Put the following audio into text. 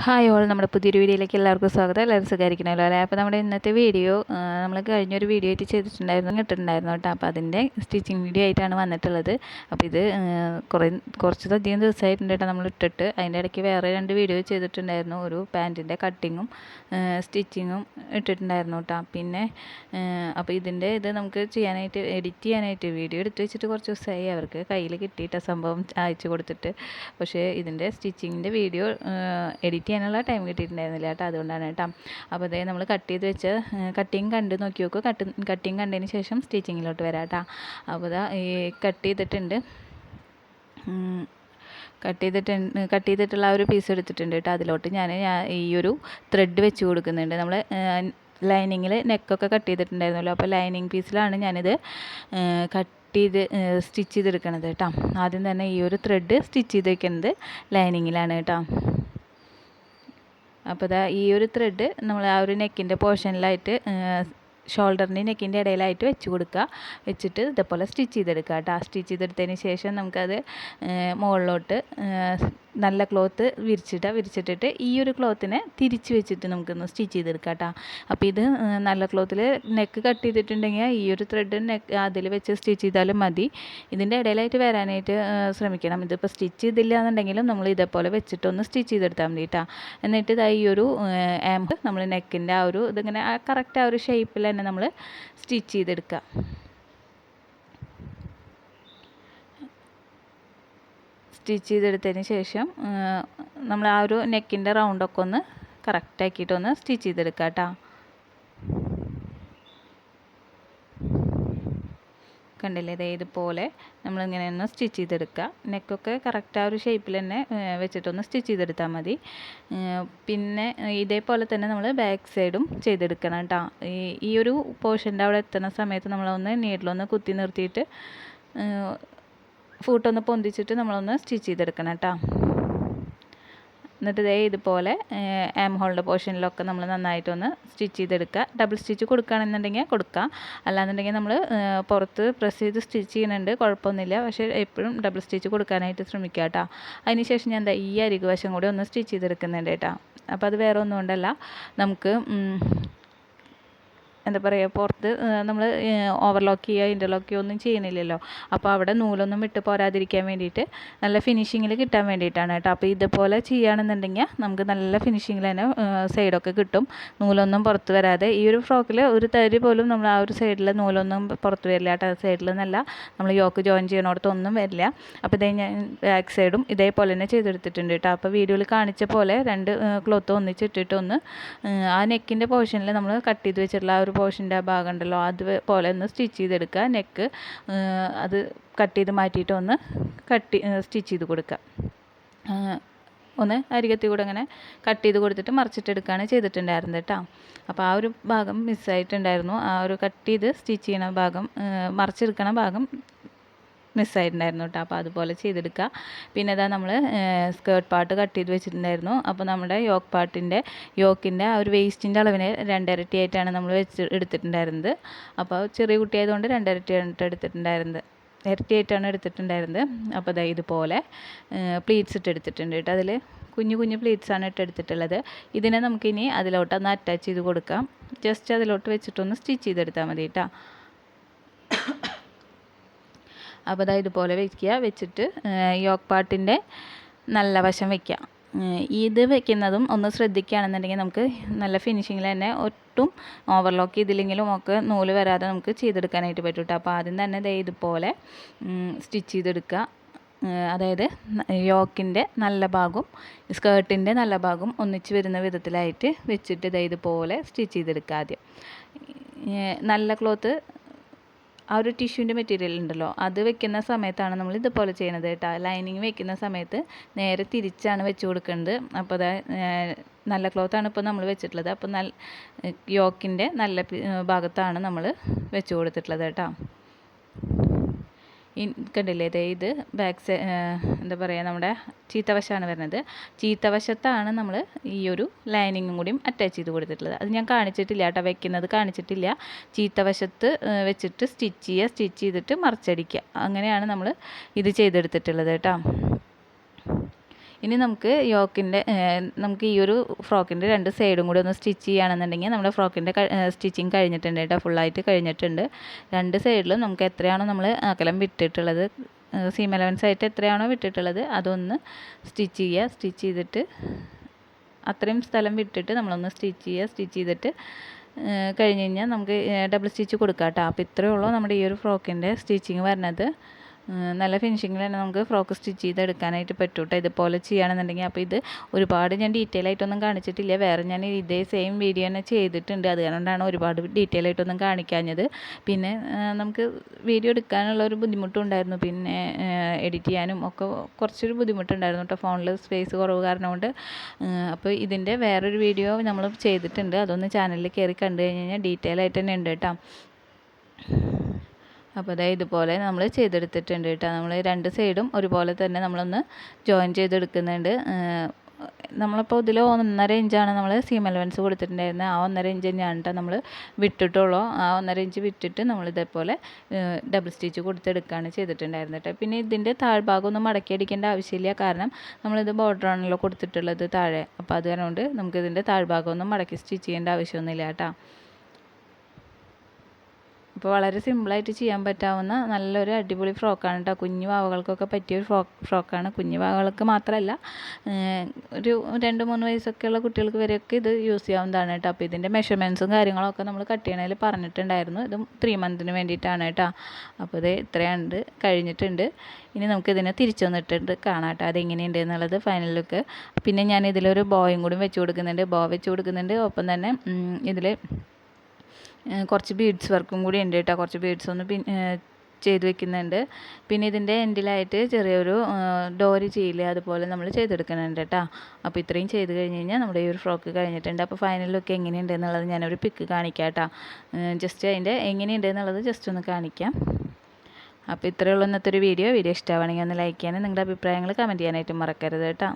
Hi all നമ്മുടെ പുതിയൊരു വീഡിയോയിലേക്ക് എല്ലാവർക്കും സ്വാഗതം. എല്ലാവരും സുഖമായിരിക്കണമല്ലോ അല്ലേ? അപ്പോൾ നമ്മുടെ ഇന്നത്തെ വീഡിയോ നമ്മൾ കഴിഞ്ഞൊരു വീഡിയോ ആയിട്ട് ചെയ്തിട്ടുണ്ടായിരുന്നു ഇട്ടിട്ടുണ്ടായിരുന്നു കേട്ടോ. അപ്പോൾ അതിന്റെ സ്റ്റിച്ചിങ് വീഡിയോ ആയിട്ടാണ് വന്നിട്ടുള്ളത്. അപ്പോൾ ഇത് കുറേ കുറച്ചധികം ദിവസമായിട്ടുണ്ട് കേട്ടോ നമ്മൾ ഇട്ടിട്ട്. അതിന്റെ ഇടയ്ക്ക് വേറെ രണ്ട് വീഡിയോ ചെയ്തിട്ടുണ്ടായിരുന്നു. ഒരു പാന്റിന്റെ കട്ടിങ്ങും സ്റ്റിച്ചിങ്ങും ഇട്ടിട്ടുണ്ടായിരുന്നു കേട്ടോ. പിന്നെ അപ്പോൾ ഇതിന്റെ ഇത് നമുക്ക് ചെയ്യാനായിട്ട് എഡിറ്റ് ചെയ്യാനായിട്ട് വീഡിയോ എടുത്ത് വെച്ചിട്ട് കുറച്ച് ദിവസമായി അവർക്ക് കയ്യിൽ കിട്ടിയിട്ട സംഭവം അയച്ചു കൊടുത്തിട്ട്. പക്ഷേ ഇതിന്റെ സ്റ്റിച്ചിങ്ങിന്റെ വീഡിയോ എഡിറ്റ് ചെയ്യാനുള്ള ടൈം കിട്ടിയിട്ടുണ്ടായിരുന്നില്ല കേട്ടോ അതുകൊണ്ടാണ് കേട്ടോ. അപ്പോൾ അതേ നമ്മൾ കട്ട് ചെയ്ത് വെച്ച് കട്ടിങ് കണ്ട് നോക്കി നോക്കൂ. കട്ട് കട്ടിങ് കണ്ടതിന് ശേഷം സ്റ്റിച്ചിങ്ങിലോട്ട് വരാം കേട്ടോ. അപ്പോൾ ഇതാ ഈ കട്ട് ചെയ്തിട്ടുണ്ട്. കട്ട് ചെയ്തിട്ട് കട്ട് ചെയ്തിട്ടുള്ള ആ ഒരു പീസ് എടുത്തിട്ടുണ്ട് കേട്ടോ. അതിലോട്ട് ഞാൻ ഈ ഒരു ത്രെഡ് വെച്ച് കൊടുക്കുന്നുണ്ട്. നമ്മൾ ലൈനിങ്ങിൽ നെക്കൊക്കെ കട്ട് ചെയ്തിട്ടുണ്ടായിരുന്നല്ലോ. അപ്പോൾ ലൈനിങ് പീസിലാണ് ഞാനിത് കട്ട് ചെയ്ത് സ്റ്റിച്ച് ചെയ്തെടുക്കണത് കേട്ടോ. ആദ്യം തന്നെ ഈ ഒരു ത്രെഡ് സ്റ്റിച്ച് ചെയ്ത് വെക്കുന്നത് ലൈനിങ്ങിലാണ് കേട്ടോ. അപ്പോൾ ഇതാ ഈ ഒരു ത്രെഡ് നമ്മൾ ആ ഒരു നെക്കിന്റെ പോർഷനിലായിട്ട് ഷോൾഡറിന്റെ നെക്കിന്റെ ഇടയിലായിട്ട് വെച്ച് കൊടുക്കുക വെച്ചിട്ട് ഇതേപോലെ സ്റ്റിച്ച് ചെയ്തെടുക്കുക കേട്ടോ സ്റ്റിച്ച് ചെയ്തെടുത്തതിന് ശേഷം നമുക്കത് മുകളിലോട്ട് നല്ല ക്ലോത്ത് വിരിച്ചിട്ട് വിരിച്ചിട്ടിട്ട് ഈ ഒരു ക്ലോത്തിനെ തിരിച്ച് വെച്ചിട്ട് നമുക്കൊന്ന് സ്റ്റിച്ച് ചെയ്തെടുക്കാം കേട്ടോ അപ്പോൾ ഇത് നല്ല ക്ലോത്തിൽ നെക്ക് കട്ട് ചെയ്തിട്ടുണ്ടെങ്കിൽ ഈ ഒരു ത്രെഡ് നെക്ക് അതിൽ വെച്ച് സ്റ്റിച്ച് ചെയ്താലും മതി. ഇതിന്റെ ഇടയിലായിട്ട് വരാനായിട്ട് ശ്രമിക്കണം. ഇതിപ്പോൾ സ്റ്റിച്ച് ചെയ്തില്ല എന്നുണ്ടെങ്കിലും നമ്മൾ ഇതേപോലെ വെച്ചിട്ടൊന്ന് സ്റ്റിച്ച് ചെയ്തെടുത്താൽ മതി കേട്ടോ എന്നിട്ട് ഇതാ ഈ ഒരു ആംബ് നമ്മൾ നെക്കിന്റെ ആ ഒരു ഇതിങ്ങനെ കറക്റ്റ് ആ ഒരു ഷേപ്പിൽ തന്നെ നമ്മൾ സ്റ്റിച്ച് ചെയ്തെടുക്കുക സ്റ്റിച്ച് ചെയ്തെടുത്തതിന് ശേഷം നമ്മൾ ആ ഒരു നെക്കിന്റെ റൗണ്ടൊക്കെ ഒന്ന് കറക്റ്റാക്കിയിട്ടൊന്ന് സ്റ്റിച്ച് ചെയ്തെടുക്കുക കേട്ടോ കണ്ടില്ലേ? ഇതേ ഇതുപോലെ നമ്മളിങ്ങനെ ഒന്ന് സ്റ്റിച്ച് ചെയ്തെടുക്കുക നെക്കൊക്കെ കറക്റ്റ് ആ ഒരു ഷേപ്പിൽ തന്നെ വെച്ചിട്ടൊന്ന് സ്റ്റിച്ച് ചെയ്തെടുത്താൽ മതി. പിന്നെ ഇതേപോലെ തന്നെ നമ്മൾ ബാക്ക് സൈഡും ചെയ്തെടുക്കണം കേട്ടോ ഈ ഒരു പോർഷന്റെ അവിടെ എത്തുന്ന സമയത്ത് നമ്മളൊന്ന് നീഡിലൊന്ന് കുത്തി നിർത്തിയിട്ട് ഫൂട്ടൊന്ന് പൊന്തിച്ചിട്ട് നമ്മളൊന്ന് സ്റ്റിച്ച് ചെയ്തെടുക്കണം കേട്ടോ. എന്നിട്ട് ഇതേ ഇതുപോലെ ആം ഹോളിന്റെ പോർഷനിലൊക്കെ നമ്മൾ നന്നായിട്ടൊന്ന് സ്റ്റിച്ച് ചെയ്തെടുക്കുക. ഡബിൾ സ്റ്റിച്ച് കൊടുക്കുകയാണെന്നുണ്ടെങ്കിൽ കൊടുക്കുക അല്ലാന്നുണ്ടെങ്കിൽ നമ്മൾ പുറത്ത് പ്രസ് ചെയ്ത് സ്റ്റിച്ച് ചെയ്യുന്നുണ്ട് കുഴപ്പമൊന്നുമില്ല. പക്ഷേ എപ്പോഴും ഡബിൾ സ്റ്റിച്ച് കൊടുക്കാനായിട്ട് ശ്രമിക്കുക കേട്ടോ. അതിനുശേഷം ഞാൻ എന്താ ഈ അരികുവശം കൂടി ഒന്ന് സ്റ്റിച്ച് ചെയ്തെടുക്കുന്നുണ്ട് കേട്ടോ. അപ്പോൾ അത് വേറെ ഒന്നും നമുക്ക് എന്താ പറയുക പുറത്ത് നമ്മൾ ഓവർലോക്ക് ചെയ്യുക ഇന്റർലോക്ക് ചെയ്യുക ഒന്നും ചെയ്യുന്നില്ലല്ലോ. അപ്പോൾ അവിടെ നൂലൊന്നും വിട്ട് പോരാതിരിക്കാൻ വേണ്ടിയിട്ട് നല്ല ഫിനിഷിങ്ങിൽ കിട്ടാൻ വേണ്ടിയിട്ടാണ് കേട്ടോ. അപ്പോൾ ഇതുപോലെ ചെയ്യുകയാണെന്നുണ്ടെങ്കിൽ നമുക്ക് നല്ല ഫിനിഷിങ്ങിൽ തന്നെ സൈഡൊക്കെ കിട്ടും. നൂലൊന്നും പുറത്ത് വരാതെ. ഈ ഒരു ഫ്രോക്കിൽ ഒരു തരി പോലും നമ്മൾ ആ ഒരു സൈഡിൽ നൂലൊന്നും പുറത്ത് വരില്ല കേട്ടോ. സൈഡിൽ നിന്നല്ല നമ്മൾ യോക്ക് ജോയിൻ ചെയ്യണോടത്തൊന്നും വരില്ല. അപ്പോൾ ഇതേ ഞാൻ ബാക്ക് സൈഡും ഇതേപോലെ തന്നെ ചെയ്തെടുത്തിട്ടുണ്ട് കേട്ടോ. അപ്പോൾ വീഡിയോയിൽ കാണിച്ച പോലെ രണ്ട് ക്ലോത്ത് ഒന്നിച്ചിട്ടിട്ട് ഒന്ന് ആ നെക്കിന്റെ പോർഷനിൽ നമ്മൾ കട്ട് ചെയ്ത് വെച്ചിട്ടുള്ള ആ ഒരു പോർഷന്റെ ആ ഭാഗം ഉണ്ടല്ലോ അതുപോലെ ഒന്ന് സ്റ്റിച്ച് ചെയ്തെടുക്കുക. നെക്ക് അത് കട്ട് ചെയ്ത് മാറ്റിയിട്ട് ഒന്ന് കട്ട് സ്റ്റിച്ച് ചെയ്ത് കൊടുക്കുക. ഒന്ന് അരികത്തി കൂടെ അങ്ങനെ കട്ട് ചെയ്ത് കൊടുത്തിട്ട് മറിച്ചിട്ടെടുക്കുകയാണ് ചെയ്തിട്ടുണ്ടായിരുന്നത് കേട്ടോ. അപ്പോൾ ആ ഒരു ഭാഗം മിസ്സായിട്ടുണ്ടായിരുന്നു ആ ഒരു കട്ട് ചെയ്ത് സ്റ്റിച്ച് ചെയ്യണ ഭാഗം മറിച്ചെടുക്കണ ഭാഗം മിസ്സായിട്ടുണ്ടായിരുന്നു കേട്ടോ. അപ്പോൾ അതുപോലെ ചെയ്തെടുക്കുക. പിന്നെ ഇതാ നമ്മൾ സ്കേർട്ട് പാർട്ട് കട്ട് ചെയ്ത് വെച്ചിട്ടുണ്ടായിരുന്നു. അപ്പോൾ നമ്മുടെ യോക്ക് പാർട്ടിന്റെ യോക്കിന്റെ ആ ഒരു വേസ്റ്റിന്റെ അളവിനെ രണ്ടിരട്ടി ആയിട്ടാണ് നമ്മൾ വെച്ച് എടുത്തിട്ടുണ്ടായിരുന്നത്. അപ്പോൾ ചെറിയ കുട്ടിയായതുകൊണ്ട് ആയിട്ട് എടുത്തിട്ടുണ്ടായിരുന്നത്. ഇരട്ടിയായിട്ടാണ് എടുത്തിട്ടുണ്ടായിരുന്നത്. അപ്പോൾ ദാ ഇതുപോലെ പ്ലീറ്റ്സ് ഇട്ട് എടുത്തിട്ടുണ്ട് കേട്ടോ. അതിൽ കുഞ്ഞു കുഞ്ഞു പ്ലീറ്റ്സാണ് ഇട്ട് എടുത്തിട്ടുള്ളത്. ഇതിനെ നമുക്കിനി അതിലോട്ട് ഒന്ന് അറ്റാച്ച് ചെയ്ത് കൊടുക്കാം. ജസ്റ്റ് അതിലോട്ട് വെച്ചിട്ടൊന്ന് സ്റ്റിച്ച് ചെയ്തെടുത്താൽ മതി കേട്ടോ. അപ്പോൾ അതാ ഇതുപോലെ വയ്ക്കുക വെച്ചിട്ട് യോക്ക് പാട്ടിന്റെ നല്ല വശം വയ്ക്കുക ഇത് വെക്കുന്നതും ഒന്ന് ശ്രദ്ധിക്കുകയാണെന്നുണ്ടെങ്കിൽ നമുക്ക് നല്ല ഫിനിഷിങ്ങിൽ തന്നെ ഒട്ടും ഓവർലോക്ക് ചെയ്തില്ലെങ്കിലും ഒക്കെ നൂൽ വരാതെ നമുക്ക് ചെയ്തെടുക്കാനായിട്ട് പറ്റും കേട്ടോ. അപ്പോൾ ആദ്യം തന്നെ ദേ ഇതുപോലെ സ്റ്റിച്ച് ചെയ്തെടുക്കുക. അതായത് യോക്കിന്റെ നല്ല ഭാഗവും സ്കേർട്ടിന്റെ നല്ല ഭാഗവും ഒന്നിച്ച് വരുന്ന വിധത്തിലായിട്ട് വെച്ചിട്ട് ദേ ഇതുപോലെ സ്റ്റിച്ച് ചെയ്തെടുക്കുക ആദ്യം. നല്ല ക്ലോത്ത് ആ ഒരു ടിഷ്യൂന്റെ മെറ്റീരിയൽ ഉണ്ടല്ലോ. അത് വെക്കുന്ന സമയത്താണ് നമ്മൾ ഇതുപോലെ ചെയ്യുന്നത് കേട്ടോ. ലൈനിങ് വെക്കുന്ന സമയത്ത് നേരെ തിരിച്ചാണ് വെച്ച് കൊടുക്കുന്നത്. അപ്പോൾ അതാ നല്ല ക്ലോത്താണ് ഇപ്പോൾ നമ്മൾ വെച്ചിട്ടുള്ളത്. അപ്പോൾ നല്ല യോക്കിന്റെ നല്ല ഭാഗത്താണ് നമ്മൾ വെച്ച് കൊടുത്തിട്ടുള്ളത് കേട്ടോ. കണ്ടില്ലേ ഇതേ ഇത് ബാക്ക് എന്താ പറയുക നമ്മുടെ ചീത്തവശമാണ് വരുന്നത്. ചീത്തവശത്താണ് നമ്മൾ ഈ ഒരു ലൈനിങ്ങും കൂടിയും അറ്റാച്ച് ചെയ്ത് കൊടുത്തിട്ടുള്ളത്. അത് ഞാൻ കാണിച്ചിട്ടില്ല കേട്ടോ വെക്കുന്നത് കാണിച്ചിട്ടില്ല. ചീത്തവശത്ത് വെച്ചിട്ട് സ്റ്റിച്ച് ചെയ്യുക സ്റ്റിച്ച് ചെയ്തിട്ട് മറിച്ചടിക്കുക. അങ്ങനെയാണ് നമ്മൾ ഇത് ചെയ്തെടുത്തിട്ടുള്ളത് കേട്ടോ. ഇനി നമുക്ക് യോക്കിന്റെ നമുക്ക് ഈ ഒരു ഫ്രോക്കിന്റെ രണ്ട് സൈഡും കൂടി ഒന്ന് സ്റ്റിച്ച് ചെയ്യുകയാണെന്നുണ്ടെങ്കിൽ നമ്മുടെ ഫ്രോക്കിന്റെ സ്റ്റിച്ചിങ് കഴിഞ്ഞിട്ടുണ്ട് കേട്ടോ ഫുള്ളായിട്ട് കഴിഞ്ഞിട്ടുണ്ട്. രണ്ട് സൈഡിലും നമുക്ക് എത്രയാണോ നമ്മൾ അകലം വിട്ടിട്ടുള്ളത് സീം അലവൻസ് ആയിട്ട് എത്രയാണോ വിട്ടിട്ടുള്ളത് അതൊന്ന് സ്റ്റിച്ച് ചെയ്യുക സ്റ്റിച്ച് ചെയ്തിട്ട് അത്രയും സ്ഥലം വിട്ടിട്ട് നമ്മളൊന്ന് സ്റ്റിച്ച് ചെയ്യുക സ്റ്റിച്ച് ചെയ്തിട്ട് കഴിഞ്ഞ് കഴിഞ്ഞാൽ നമുക്ക് ഡബിൾ സ്റ്റിച്ച് കൊടുക്കാം കേട്ടോ. അപ്പോൾ ഇത്രയേ ഉള്ളൂ നമ്മുടെ ഈ ഒരു ഫ്രോക്കിന്റെ സ്റ്റിച്ചിങ് വരുന്നത്. നല്ല ഫിനിഷിങ്ങിൽ തന്നെ നമുക്ക് ഫ്രോക്ക് സ്റ്റിച്ച് ചെയ്തെടുക്കാനായിട്ട് പറ്റും കേട്ടോ ഇതുപോലെ ചെയ്യുകയാണെന്നുണ്ടെങ്കിൽ അപ്പോൾ ഇത് ഒരുപാട് ഞാൻ ഡീറ്റെയിൽ ആയിട്ടൊന്നും കാണിച്ചിട്ടില്ല. വേറെ ഞാൻ ഇതേ സെയിം വീഡിയോ തന്നെ ചെയ്തിട്ടുണ്ട്. അത് കൊണ്ടാണ് ഒരുപാട് ഡീറ്റെയിൽ ആയിട്ടൊന്നും കാണിക്കാഞ്ഞത്. പിന്നെ നമുക്ക് വീഡിയോ എടുക്കാനുള്ള ഒരു ബുദ്ധിമുട്ടുണ്ടായിരുന്നു പിന്നെ എഡിറ്റ് ചെയ്യാനും ഒക്കെ കുറച്ചൊരു ബുദ്ധിമുട്ടുണ്ടായിരുന്നു കേട്ടോ. ഫോണിൽ സ്പേസ് കുറവ് കാരണം കൊണ്ട്. അപ്പോൾ ഇതിന്റെ വേറൊരു വീഡിയോ നമ്മൾ ചെയ്തിട്ടുണ്ട്. അതൊന്ന് ചാനലിൽ കയറി കണ്ടു കഴിഞ്ഞ് കഴിഞ്ഞാൽ ഡീറ്റെയിൽ ആയിട്ട് തന്നെ ഉണ്ട് കേട്ടോ. അപ്പോൾ അതായത് ഇതുപോലെ നമ്മൾ ചെയ്തെടുത്തിട്ടുണ്ട് കേട്ടോ. നമ്മൾ രണ്ട് സൈഡും ഒരുപോലെ തന്നെ നമ്മളൊന്ന് ജോയിൻ ചെയ്തെടുക്കുന്നുണ്ട്. നമ്മളിപ്പോൾ ഇതിൽ ഒന്നര ഇഞ്ചാണ് നമ്മൾ സീം അലവൻസ് കൊടുത്തിട്ടുണ്ടായിരുന്നത്. ആ ഒന്നര ഇഞ്ച് തന്നെയാണ് കേട്ടോ നമ്മൾ വിട്ടിട്ടുള്ളൂ. ആ ഒന്നര ഇഞ്ച് വിട്ടിട്ട് നമ്മൾ ഇതേപോലെ ഡബിൾ സ്റ്റിച്ച് കൊടുത്തെടുക്കുകയാണ് ചെയ്തിട്ടുണ്ടായിരുന്നത് കേട്ടോ. പിന്നെ ഇതിന്റെ താഴ്ഭാഗം ഒന്നും മടക്കി അടിക്കേണ്ട ആവശ്യമില്ല. കാരണം നമ്മളിത് ബോർഡറാണല്ലോ കൊടുത്തിട്ടുള്ളത് താഴെ. അപ്പോൾ അത് കാരണം നമുക്കിതിന്റെ താഴ്ഭാഗം ഒന്നും മടക്കി സ്റ്റിച്ച് ചെയ്യേണ്ട ആവശ്യമൊന്നുമില്ല കേട്ടോ. അപ്പോൾ വളരെ സിമ്പിളായിട്ട് ചെയ്യാൻ പറ്റാവുന്ന നല്ലൊരു അടിപൊളി ഫ്രോക്കാണ് കേട്ടോ കുഞ്ഞു വാവകൾക്കൊക്കെ പറ്റിയ ഒരു ഫ്രോക്ക് ഫ്രോക്കാണ് കുഞ്ഞു വാവകൾക്ക് മാത്രമല്ല ഒരു രണ്ട് മൂന്ന് വയസ്സൊക്കെയുള്ള കുട്ടികൾക്ക് വരെയൊക്കെ ഇത് യൂസ് ചെയ്യാവുന്നതാണ് കേട്ടോ അപ്പോൾ ഇതിന്റെ മെഷർമെന്റ്സും കാര്യങ്ങളൊക്കെ നമ്മൾ കട്ട് ചെയ്യണതിൽ പറഞ്ഞിട്ടുണ്ടായിരുന്നു. ഇത് ത്രീ മന്തിന് വേണ്ടിയിട്ടാണ് കേട്ടോ അപ്പോൾ ഇത് ഇത്രയുണ്ട് കഴിഞ്ഞിട്ടുണ്ട്. ഇനി നമുക്ക് ഇതിനെ തിരിച്ചു വന്നിട്ടുണ്ട് കാണാം കേട്ടോ അതെങ്ങനെയുണ്ട് എന്നുള്ളത് ഫൈനൽ ലുക്ക് പിന്നെ ഞാൻ ഇതിലൊരു ബോയും കൂടി വെച്ച് കൊടുക്കുന്നുണ്ട്. ബോ വെച്ച് കൊടുക്കുന്നുണ്ട്. ഒപ്പം തന്നെ ഇതിൽ കുറച്ച് ബീഡ്സ് വർക്കും കൂടി ഉണ്ട് കേട്ടോ. കുറച്ച് ബീഡ്സ് ഒന്ന് പിൻ ചെയ്ത് വെക്കുന്നുണ്ട്. പിന്നെ ഇതിന്റെ എൻഡിലായിട്ട് ചെറിയൊരു ഡോരി ചെയ്യില്ലേ അതുപോലെ നമ്മൾ ചെയ്തെടുക്കുന്നുണ്ട് കേട്ടോ. അപ്പോൾ ഇത്രയും ചെയ്ത് കഴിഞ്ഞ് കഴിഞ്ഞാൽ നമ്മുടെ ഈ ഒരു ഫ്രോക്ക് കഴിഞ്ഞിട്ടുണ്ട്. അപ്പോൾ ഫൈനൽ ലുക്ക് എങ്ങനെയുണ്ട് എന്നുള്ളത് ഞാനൊരു പിക്ക് കാണിക്കാം കേട്ടോ. ജസ്റ്റ് അതിന്റെ എങ്ങനെയുണ്ട് എന്നുള്ളത് ജസ്റ്റ് ഒന്ന് കാണിക്കാം. അപ്പോൾ ഇത്രയുള്ള ഇന്നത്തെ ഒരു വീഡിയോ വീഡിയോ ഇഷ്ടമാണെങ്കിൽ ഒന്ന് ലൈക്ക് ചെയ്യാനും നിങ്ങളുടെ അഭിപ്രായങ്ങൾ കമന്റ് ചെയ്യാനായിട്ട് മറക്കരുത് കേട്ടോ.